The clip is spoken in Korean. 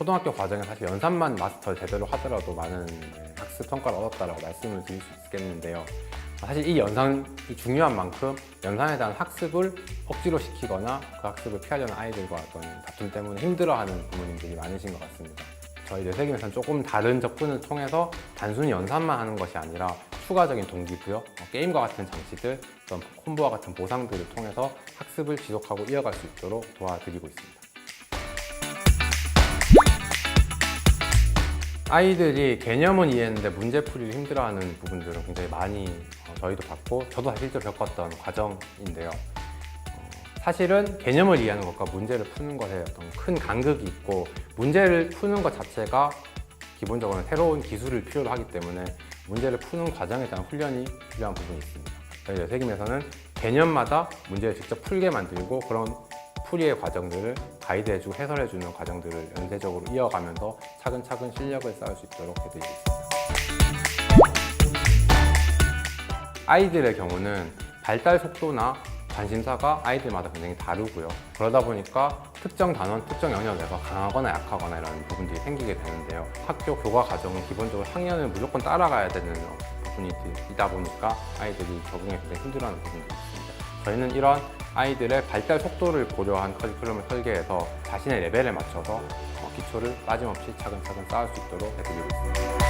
초등학교 과정에 사실 연산만 마스터 제대로 하더라도 많은 네, 학습 성과를 얻었다라고 말씀을 드릴 수 있겠는데요. 사실 이 연산이 중요한 만큼 연산에 대한 학습을 억지로 시키거나 그 학습을 피하려는 아이들과 어떤 다툼 때문에 힘들어하는 부모님들이 많으신 것 같습니다. 저희 뇌세김에서는 조금 다른 접근을 통해서 단순히 연산만 하는 것이 아니라 추가적인 동기부여, 어, 게임과 같은 장치들, 어떤 콤보와 같은 보상들을 통해서 학습을 지속하고 이어갈 수 있도록 도와드리고 있습니다. 아이들이 개념은 이해했는데 문제풀이를 힘들어하는 부분들은 굉장히 많이 어, 저희도 봤고 저도 실제로 겪었던 과정인데요. 어, 사실은 개념을 이해하는 것과 문제를 푸는 것에 어떤 큰 간극이 있고 문제를 푸는 것 자체가 기본적으로 새로운 기술을 필요로 하기 때문에 문제를 푸는 과정에 대한 훈련이 필요한 부분이 있습니다. 저희 뇌세김에서는 개념마다 문제를 직접 풀게 만들고 그런 풀이의 과정들을 가이드해주고 해설해주는 과정들을 연쇄적으로 이어가면서 차근차근 실력을 쌓을 수 있도록 해드리고 있습니다. 아이들의 경우는 발달 속도나 관심사가 아이들마다 굉장히 다르고요. 그러다 보니까 특정 단원, 특정 영역에서 강하거나 약하거나 이런 부분들이 생기게 되는데요. 학교 교과 과정은 기본적으로 학년을 무조건 따라가야 되는 부분이 있다 보니까 아이들이 적응에 굉장히 힘들어하는 부분이 있습니다. 저희는 이런 아이들의 발달 속도를 고려한 커리큘럼을 설계해서 자신의 레벨에 맞춰서 어, 기초를 빠짐없이 차근차근 쌓을 수 있도록 해드리고 있습니다.